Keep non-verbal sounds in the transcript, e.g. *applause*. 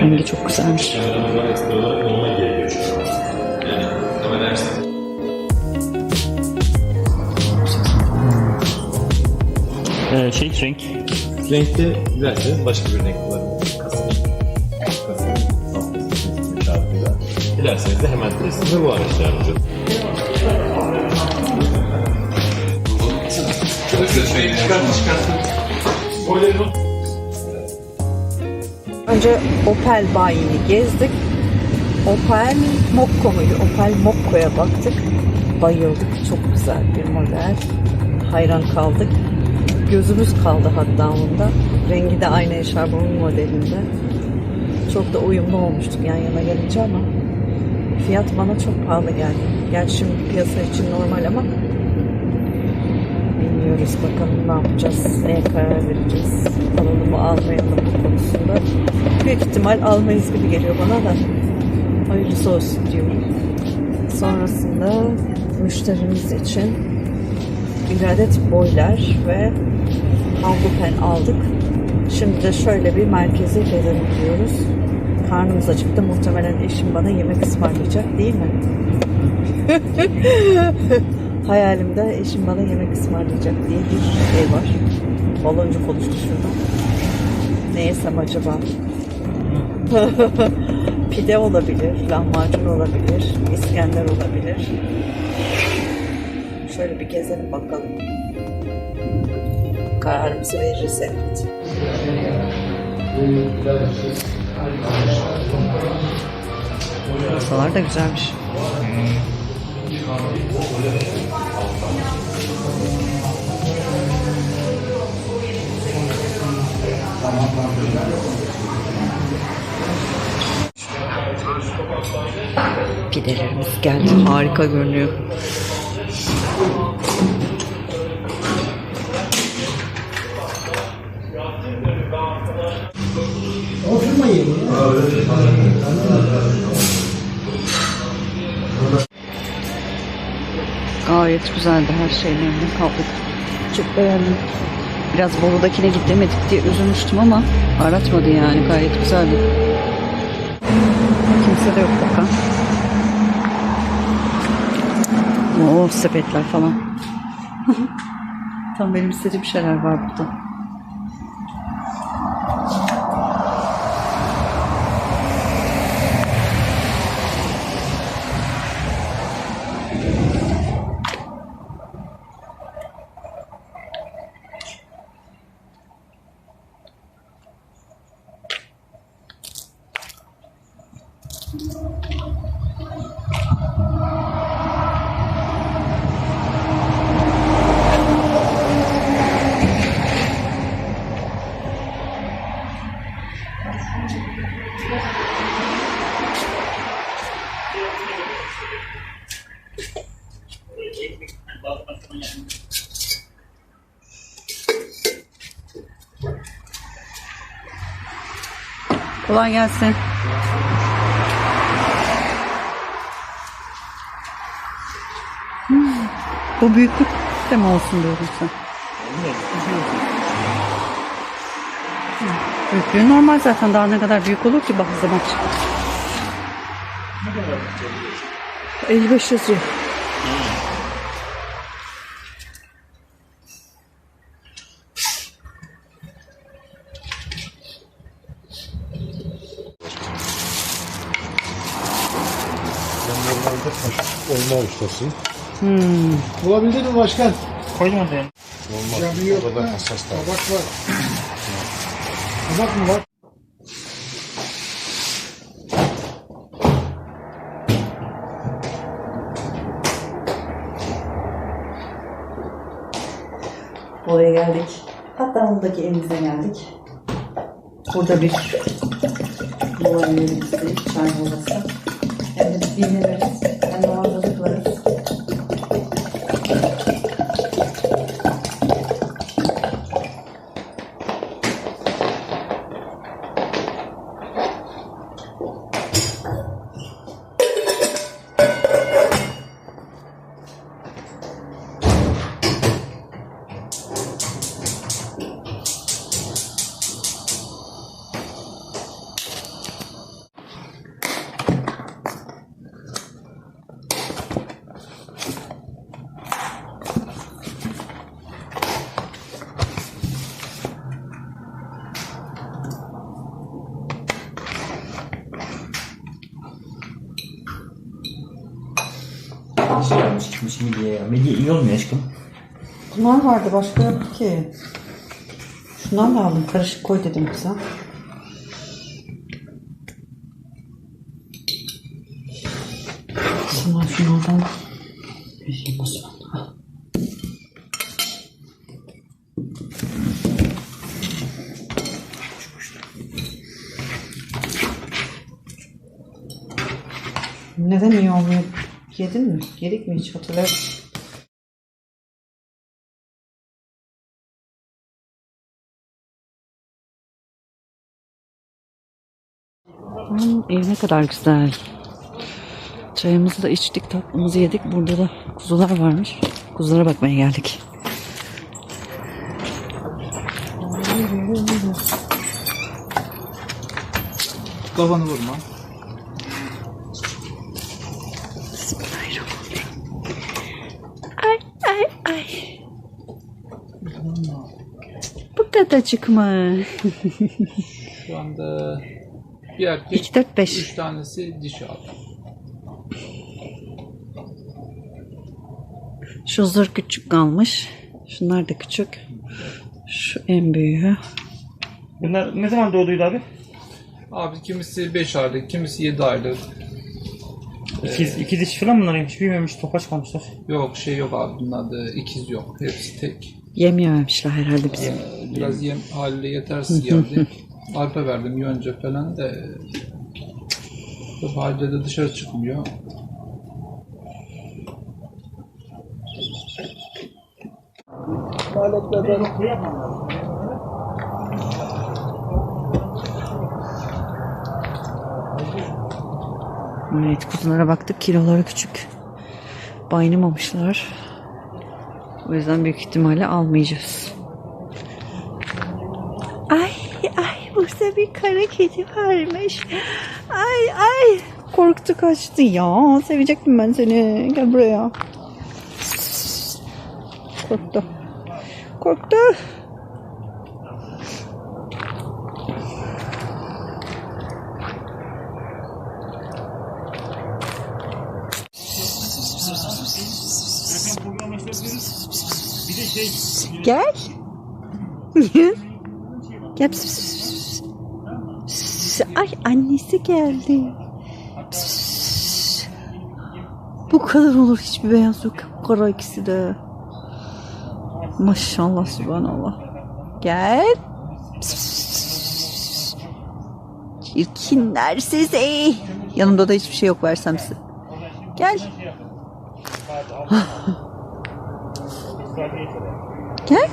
Rengi çok güzelmiş. Ee, şey renk. Renkte dilerseniz başka bir renk kullanabilirsiniz. Kasım. Kasım. Dilerseniz de hemen testinize bu araçla yardımcı olun. Önce Opel bayini gezdik. Opel Mokko muydu? Opel Mokko'ya baktık. Bayıldık. Çok güzel bir model. Hayran kaldık. Gözümüz kaldı hatta onda. Rengi de aynı eşarbımın modelinde. Çok da uyumlu olmuştuk yan yana gelince ama fiyat bana çok pahalı geldi. Gerçi şimdi piyasa için normal ama bilmiyoruz bakalım ne yapacağız, neye karar vereceğiz. Alalım mı almayalım mı konusunda. Büyük ihtimal almayız gibi geliyor bana da. Hayırlısı olsun diyorum. Sonrasında müşterimiz için bir adet boiler ve havlu aldık. Şimdi de şöyle bir merkezi gezelim diyoruz. Karnımız acıktı. Muhtemelen eşim bana yemek ısmarlayacak değil mi? *laughs* Hayalimde eşim bana yemek ısmarlayacak diye bir şey var. Baloncuk oluştu şurada. Ne yesem acaba? *laughs* Pide olabilir, lahmacun olabilir, İskender olabilir. Şöyle bir gezelim bakalım. Kararımızı veririz evet. Masalar da güzelmiş. Pidelerimiz geldi. Harika görünüyor. Gayet güzeldi her şey memnun kaldık. Çok beğendim. Biraz Bolu'dakine gidemedik diye üzülmüştüm ama aratmadı yani gayet güzeldi. Kimse de yok bakan. Oo sepetler falan. Tam benim istediğim şeyler var burada. Kolay gelsin. Hmm, Bu büyüklük de mi olsun diyordun sen? Hmm, Büyüklüğü normal zaten daha ne kadar büyük olur ki bazı zaman. 55 yazıyor. Olma ustasıyım. Bulabildin mi başkan? Yani. Olmaz. Yani yok. O kadar hassas da. Tabak var. Tabak mı var? Oraya geldik. Hatta buradaki evimize geldik. Burada bir mola yerimizde çay molası. Hem de ya. Medya iyi olmuyor aşkım. Bunlar vardı başka yok ki. Şundan da aldım. Karışık koy dedim kıza. Şunlar şunlardan vereyim o zaman. Neden iyi olmuyor? Yedin mi? Yedik mi hiç hatırlamıyorum. Hmm, ev ne kadar güzel. Çayımızı da içtik, tatlımızı yedik. Burada da kuzular varmış. Kuzulara bakmaya geldik. Kafanı vurma. Ay ay ay. Bu kadarcık mı? Şu anda bir erkek, 2, 4, 5. üç tanesi dişi abi. Şu zır küçük kalmış. Şunlar da küçük. Şu en büyüğü. Bunlar ne zaman doğduydu abi? Abi kimisi 5 aylık, kimisi 7 aylık. İkiz, iki diş falan bunlar hiç büyümemiş topaç kalmışlar. Yok şey yok abi bunlarda ikiz yok. Hepsi tek. Yem yememişler herhalde bizim. Ee, Biraz yem haliyle yetersiz geldi. Arpa verdim yonca falan da bu halde de dışarı çıkmıyor. Evet kuzulara baktık. Kiloları küçük. Baynamamışlar. O yüzden büyük ihtimalle almayacağız. Ay ay burada bir kara kedi varmış. Ay ay korktu kaçtı ya. Sevecektim ben seni. Gel buraya. Korktu. Korktu. Bir de şey Gel. Gel. Ay annesi geldi. Bu kadar olur hiçbir beyaz yok. Bu kara ikisi de. Maşallah subhanallah. Gel. Çirkinler sizi. Yanımda da hiçbir şey yok versem size. Gel. Gel.